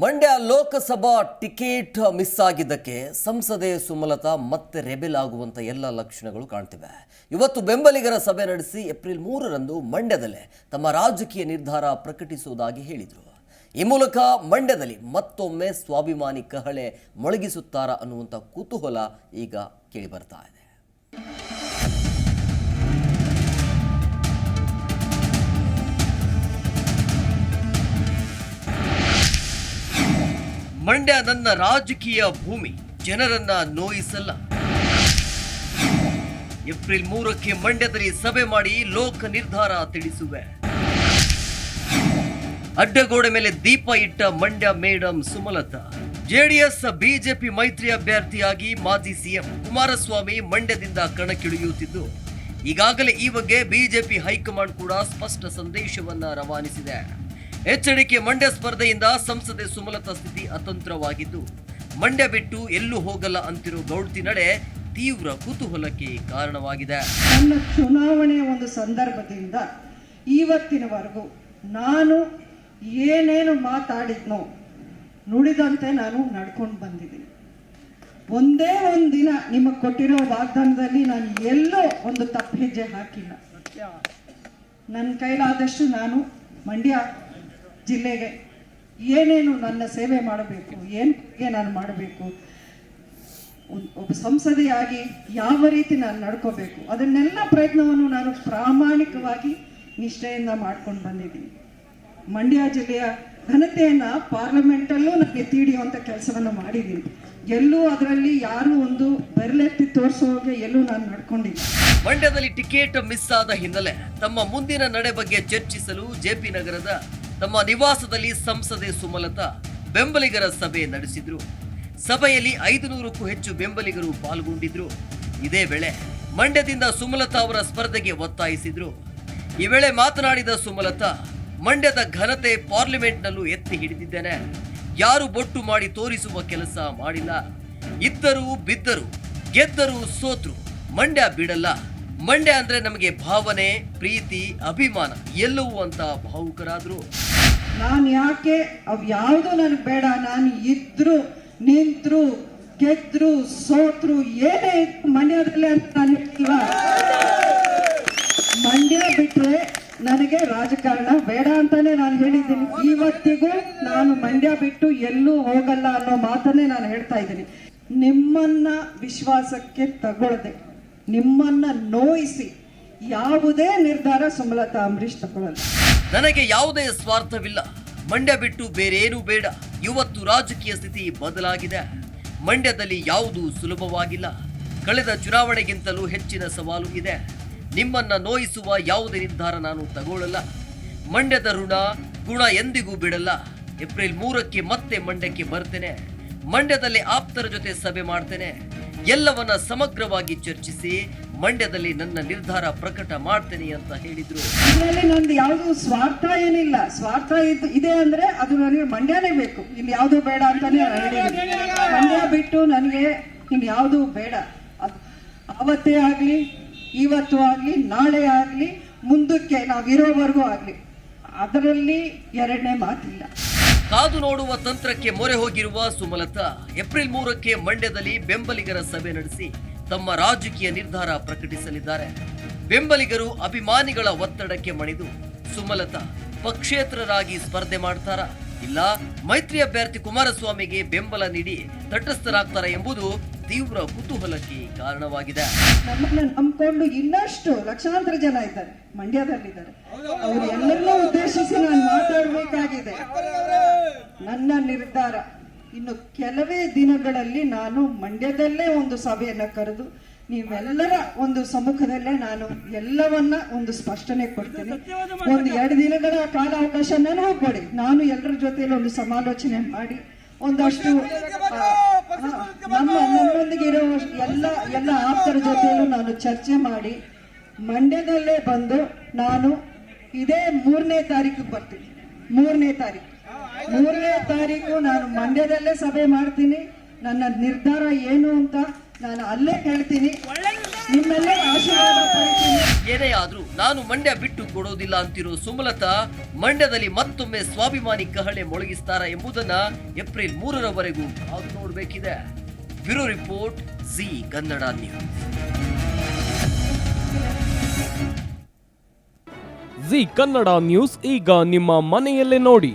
Mandya Lok Sabha ticket miss ಆಗಿದ್ದಕ್ಕೆ ಸಂಸದೆ ಸುಮಲತಾ ಮತ್ತೆ ರೆಬೆಲ್ ಆಗುವಂತ ಎಲ್ಲ ಲಕ್ಷಣಗಳು ಕಾಣ್ತಿವೆ. ಇವತ್ತು ಬೆಂಬಲಿಗರ ಸಭೆ ನಡೆಸಿ ಏಪ್ರಿಲ್ ಮೂರರಂದು ಮಂಡ್ಯದಲ್ಲೇ ತಮ್ಮ ರಾಜಕೀಯ ನಿರ್ಧಾರ ಪ್ರಕಟಿಸುವುದಾಗಿ ಹೇಳಿದರು. ಈ ಮೂಲಕ ಮಂಡ್ಯದಲ್ಲಿ ಮತ್ತೊಮ್ಮೆ ಸ್ವಾಭಿಮಾನಿ ಕಹಳೆ ಮೊಳಗಿಸುತ್ತಾರಾ ಅನ್ನುವಂಥ ಕುತೂಹಲ ಈಗ ಕೇಳಿಬರ್ತಾ ಇದೆ. ಮಂಡ್ಯ ನನ್ನ ರಾಜಕೀಯ ಭೂಮಿ. ಜನರನ್ನ ನೋಯಿಸಲ್ಲ. ಏಪ್ರಿಲ್ ಮೂರಕ್ಕೆ ಮಂಡ್ಯದಲ್ಲಿ ಸಭೆ ಮಾಡಿ ಲೋಕ ನಿರ್ಧಾರ ತಿಳಿಸುವೆ. ಅಡ್ಡಗೋಡೆ ಮೇಲೆ ದೀಪ ಇಟ್ಟ Mandya madam Sumalatha. JDS, BJP ಮೈತ್ರಿ ಅಭ್ಯರ್ಥಿಯಾಗಿ ಮಾಜಿ ಸಿಎಂ ಕುಮಾರಸ್ವಾಮಿ ಮಂಡ್ಯದಿಂದ ಕಣಕ್ಕಿಳಿಯುತ್ತಿದ್ದು. ಈಗಾಗಲೇ ಈ ಬಗ್ಗೆ ಬಿಜೆಪಿ ಹೈಕಮಾಂಡ್ ಕೂಡ ಸ್ಪಷ್ಟ ಸಂದೇಶವನ್ನ ರವಾನಿಸಿದೆ. ಎಚ್ಚರಿಕೆ ಮಂಡ್ಯ ಸ್ಪರ್ಧೆಯಿಂದ ಸಂಸದೆ ಸುಮಲತಾ ಸ್ಥಿತಿ ಅತಂತ್ರವಾಗಿದ್ದು, ಮಂಡ್ಯ ಬಿಟ್ಟು ಎಲ್ಲೂ ಹೋಗಲ್ಲ ಅಂತಿರೋ ಗೌಡ್ತಿ ನಡೆ ತೀವ್ರ ಕುತೂಹಲಕ್ಕೆ ಕಾರಣವಾಗಿದೆ. ನನ್ನ ಚುನಾವಣೆಯ ಒಂದು ಸಂದರ್ಭದಿಂದ ಇವತ್ತಿನವರೆಗೂ ನಾನು ಏನೇನು ಮಾತಾಡಿದ್ನೋ ನುಡಿದಂತೆ ನಾನು ನಡ್ಕೊಂಡು ಬಂದಿದ್ದೀನಿ. ಒಂದೇ ಒಂದು ದಿನ ನಿಮಗೆ ಕೊಟ್ಟಿರೋ ವಾಗ್ದಾನದಲ್ಲಿ ನಾನು ಎಲ್ಲೋ ಒಂದು ತಪ್ಪು ಹೆಜ್ಜೆ ಹಾಕಿಲ್ಲ. ನನ್ನ ಕೈಲಾದಷ್ಟು ನಾನು ಮಂಡ್ಯ ಜಿಲ್ಲೆಗೆ ಏನೇನು ನನ್ನ ಸೇವೆ ಮಾಡಬೇಕು ಏನಿಗೆ ನಾನು ಮಾಡಬೇಕು ಒಬ್ಬ ಸಂಸದೆಯಾಗಿ ಯಾವ ರೀತಿ ನಾನು ನಡ್ಕೋಬೇಕು, ಅದನ್ನೆಲ್ಲ ಪ್ರಯತ್ನವನ್ನು ನಾನು ಪ್ರಾಮಾಣಿಕವಾಗಿ ನಿಷ್ಠೆಯಿಂದ ಮಾಡ್ಕೊಂಡು ಬಂದಿದ್ದೀನಿ. ಮಂಡ್ಯ ಜಿಲ್ಲೆಯ ಘನತೆಯನ್ನು ಪಾರ್ಲಿಮೆಂಟಲ್ಲೂ ನನಗೆ ತೀಡಿಯುವಂಥ ಕೆಲಸವನ್ನು ಮಾಡಿದ್ದೀನಿ. ಎಲ್ಲೂ ಅದರಲ್ಲಿ ಯಾರು ಒಂದು ಬೆರಳೆತ್ತಿ ತೋರಿಸೋಗೆ ಎಲ್ಲೂ ನಾನು ನಡ್ಕೊಂಡಿಲ್ಲ. ಮಂಡ್ಯದಲ್ಲಿ ಟಿಕೆಟ್ ಮಿಸ್ ಆದ ಹಿನ್ನೆಲೆ ತಮ್ಮ ಮುಂದಿನ ನಡೆ ಬಗ್ಗೆ ಚರ್ಚಿಸಲು ಜೆಪಿ ನಗರದ ತಮ್ಮ ನಿವಾಸದಲ್ಲಿ ಸಂಸದೆ ಸುಮಲತಾ ಬೆಂಬಲಿಗರ ಸಭೆ ನಡೆಸಿದ್ರು. ಸಭೆಯಲ್ಲಿ ಐದು ನೂರಕ್ಕೂ ಹೆಚ್ಚು ಬೆಂಬಲಿಗರು ಪಾಲ್ಗೊಂಡಿದ್ರು. ಇದೇ ವೇಳೆ ಮಂಡ್ಯದಿಂದ ಸುಮಲತಾ ಅವರ ಸ್ಪರ್ಧೆಗೆ ಒತ್ತಾಯಿಸಿದ್ರು. ಈ ವೇಳೆ ಮಾತನಾಡಿದ ಸುಮಲತಾ, ಮಂಡ್ಯದ ಘನತೆ ಪಾರ್ಲಿಮೆಂಟ್ನಲ್ಲೂ ಎತ್ತಿ ಹಿಡಿದಿದ್ದೇನೆ. ಯಾರು ಬೊಟ್ಟು ಮಾಡಿ ತೋರಿಸುವ ಕೆಲಸ ಮಾಡಿಲ್ಲ. ಇದ್ದರೂ ಬಿದ್ದರು ಗೆದ್ದರು ಸೋತ್ರು ಮಂಡ್ಯ ಬಿಡಲ್ಲ. ಮಂಡ್ಯ ಅಂದ್ರೆ ನಮಗೆ ಭಾವನೆ, ಪ್ರೀತಿ, ಅಭಿಮಾನ, ಎಲ್ಲವೂ ಅಂತ ಭಾವುಕರಾದ್ರು. ನಾನು ಯಾಕೆ ಅವ್ ಯಾವುದು ನನಗೆ ಬೇಡ, ನಾನು ಇದ್ರು ನಿಂತರು ಗೆದ್ರು, ಸೋತ್ರು, ಏನೇ ಇತ್ತು ಮಂಡ್ಯದಲ್ಲೇ ಅಂತ ನಾನು ಹೇಳ್ತೀವ? ಮಂಡ್ಯ ಬಿಟ್ರೆ ನನಗೆ ರಾಜಕಾರಣ ಬೇಡ ಅಂತಾನೆ ನಾನು ಹೇಳಿದ್ದೀನಿ. ಇವತ್ತಿಗೂ ನಾನು ಮಂಡ್ಯ ಬಿಟ್ಟು ಎಲ್ಲೂ ಹೋಗಲ್ಲ ಅನ್ನೋ ಮಾತನ್ನೇ ನಾನು ಹೇಳ್ತಾ ಇದ್ದೀನಿ. ನಿಮ್ಮನ್ನ ವಿಶ್ವಾಸಕ್ಕೆ ತಗೊಳ್ಳದೆ ನಿಮ್ಮನ್ನ ನೋಯಿಸಿ ಯಾವುದೇ ನಿರ್ಧಾರ ಸುಮಲತಾ ಅಂಬರೀಶ್ ತಗೊಳ್ಳಲ್ಲ. ನನಗೆ ಯಾವುದೇ ಸ್ವಾರ್ಥವಿಲ್ಲ. ಮಂಡ್ಯ ಬಿಟ್ಟು ಬೇರೇನೂ ಬೇಡ. ಇವತ್ತು ರಾಜಕೀಯ ಸ್ಥಿತಿ ಬದಲಾಗಿದೆ. ಮಂಡ್ಯದಲ್ಲಿ ಯಾವುದೂ ಸುಲಭವಾಗಿಲ್ಲ. ಕಳೆದ ಚುನಾವಣೆಗಿಂತಲೂ ಹೆಚ್ಚಿನ ಸವಾಲು ಇದೆ. ನಿಮ್ಮನ್ನ ನೋಯಿಸುವ ಯಾವುದೇ ನಿರ್ಧಾರ ನಾನು ತಗೊಳ್ಳಲ್ಲ. ಮಂಡ್ಯದ ಋಣ, ಗುಣ ಎಂದಿಗೂ ಬಿಡಲ್ಲ. ಏಪ್ರಿಲ್ ಮೂರಕ್ಕೆ ಮತ್ತೆ ಮಂಡ್ಯಕ್ಕೆ ಬರ್ತೇನೆ. ಮಂಡ್ಯದಲ್ಲಿ ಆಪ್ತರ ಜೊತೆ ಸಭೆ ಮಾಡ್ತೇನೆ. ಎಲ್ಲವನ್ನ ಸಮಗ್ರವಾಗಿ ಚರ್ಚಿಸಿ ಮಂಡ್ಯದಲ್ಲಿ ನನ್ನ ನಿರ್ಧಾರ ಪ್ರಕಟ ಮಾಡ್ತೇನೆ ಅಂತ ಹೇಳಿದ್ರು. ಇದರಲ್ಲಿ ನಂದು ಯಾವುದು ಸ್ವಾರ್ಥ ಏನಿಲ್ಲ. ಸ್ವಾರ್ಥ ಇದೆ ಅಂದ್ರೆ ಅದು ನನಗೆ ಮಂಡ್ಯನೇ ಬೇಕು. ಇಲ್ಲಿ ಯಾವುದು ಬೇಡ ಅಂತಾನೆ. ಮಂಡ್ಯ ಬಿಟ್ಟು ನನಗೆ ಇನ್ ಯಾವುದು ಬೇಡ. ಅವತ್ತೇ ಆಗ್ಲಿ ಇವತ್ತು ಆಗ್ಲಿ, ನಾಳೆ ಆಗ್ಲಿ, ಮುಂದಕ್ಕೆ ನಾವಿರೋವರೆಗೂ ಆಗ್ಲಿ. ಅದರಲ್ಲಿ ಎರಡನೇ ಮಾತಿಲ್ಲ. ಕಾದು ನೋಡುವ ತಂತ್ರಕ್ಕೆ ಮೊರೆ ಹೋಗಿರುವ ಸುಮಲತಾ ಏಪ್ರಿಲ್ ಮೂರಕ್ಕೆ ಮಂಡ್ಯದಲ್ಲಿ ಬೆಂಬಲಿಗರ ಸಭೆ ನಡೆಸಿ ತಮ್ಮ ರಾಜಕೀಯ ನಿರ್ಧಾರ ಪ್ರಕಟಿಸಲಿದ್ದಾರೆ. ಬೆಂಬಲಿಗರು ಅಭಿಮಾನಿಗಳ ಒತ್ತಡಕ್ಕೆ ಮಣಿದು ಸುಮಲತಾ ಪಕ್ಷೇತರರಾಗಿ ಸ್ಪರ್ಧೆ ಮಾಡ್ತಾರಾ? ಇಲ್ಲ, ಮೈತ್ರಿ ಅಭ್ಯರ್ಥಿ ಕುಮಾರಸ್ವಾಮಿಗೆ ಬೆಂಬಲ ನೀಡಿ ತಟಸ್ಥರಾಗ್ತಾರ ಎಂಬುದು ತೀವ್ರ ಕುತೂಹಲಕ್ಕೆ ಕಾರಣವಾಗಿದೆ. ನಮ್ಮನ್ನ ಇನ್ನಷ್ಟು ಲಕ್ಷಾಂತರ ಜನ ಇದ್ದಾರೆ, ಮಂಡ್ಯದಲ್ಲಿದ್ದಾರೆ. ಅವರೆಲ್ಲರನ್ನೂ ಉದ್ದೇಶಿಸಿ ನಾನು ಮಾತಾಡಬೇಕಾಗಿದೆ. ನನ್ನ ನಿರ್ಧಾರ. ಇನ್ನು ಕೆಲವೇ ದಿನಗಳಲ್ಲಿ ನಾನು ಮಂಡ್ಯದಲ್ಲೇ ಒಂದು ಸಭೆಯನ್ನು ಕರೆದು ನೀವೆಲ್ಲರ ಒಂದು ಸಮ್ಮುಖದಲ್ಲೇ ನಾನು ಎಲ್ಲವನ್ನ ಒಂದು ಸ್ಪಷ್ಟನೆ ಕೊಡ್ತೀನಿ. ಒಂದು ಎರಡು ದಿನಗಳ ಕಾಲಾವಕಾಶ ನಾನು ಕೊಡಿ ನಾನು ಎಲ್ಲರ ಜೊತೆಯಲ್ಲಿ ಒಂದು ಸಮಾಲೋಚನೆ ಮಾಡಿ ಒಂದಷ್ಟು ನಮ್ಮ ನಮ್ಮೊಂದಿಗೆ ಇರುವ ಎಲ್ಲ ಎಲ್ಲ ಆಪ್ತರ ಜೊತೆಯಲ್ಲೂ ನಾನು ಚರ್ಚೆ ಮಾಡಿ ಮಂಡ್ಯದಲ್ಲೇ ಬಂದು ನಾನು ಇದೇ ಮೂರನೇ ತಾರೀಕು ಬರ್ತೀನಿ. ಮೂರನೇ ತಾರೀಕು. ಮೂರನೇ ತಾರೀಕು ನಾನು ಮಂಡ್ಯದಲ್ಲೇ ಸಭೆ ಮಾಡ್ತೀನಿ. ನನ್ನ ನಿರ್ಧಾರ ಏನು ಅಂತ ನಾನು ಅಲ್ಲೇ ಹೇಳ್ತೀನಿ. ನಿಮ್ಮೆಲ್ಲರ ಆಶೀರ್ವಾದ ಪಡಿತೀನಿ. ಏನೇ ಆದ್ರೂ ನಾನು ಮಂಡ್ಯ ಬಿಟ್ಟು ಕೊಡೋದಿಲ್ಲ ಅಂತಿರೋ ಸುಮಲತಾ ಮಂಡ್ಯದಲ್ಲಿ ಮತ್ತೊಮ್ಮೆ ಸ್ವಾಭಿಮಾನಿ ಕಹಳೆ ಮೊಳಗಿಸ್ತಾರ ಎಂಬುದನ್ನ ಏಪ್ರಿಲ್ ಮೂರರವರೆಗೂ ಅದು ನೋಡಬೇಕಿದೆ. Bureau report Zee Kannada news. Zee Kannada news ಈಗ ನಿಮ್ಮ ಮನೆಯಲ್ಲೇ ನೋಡಿ.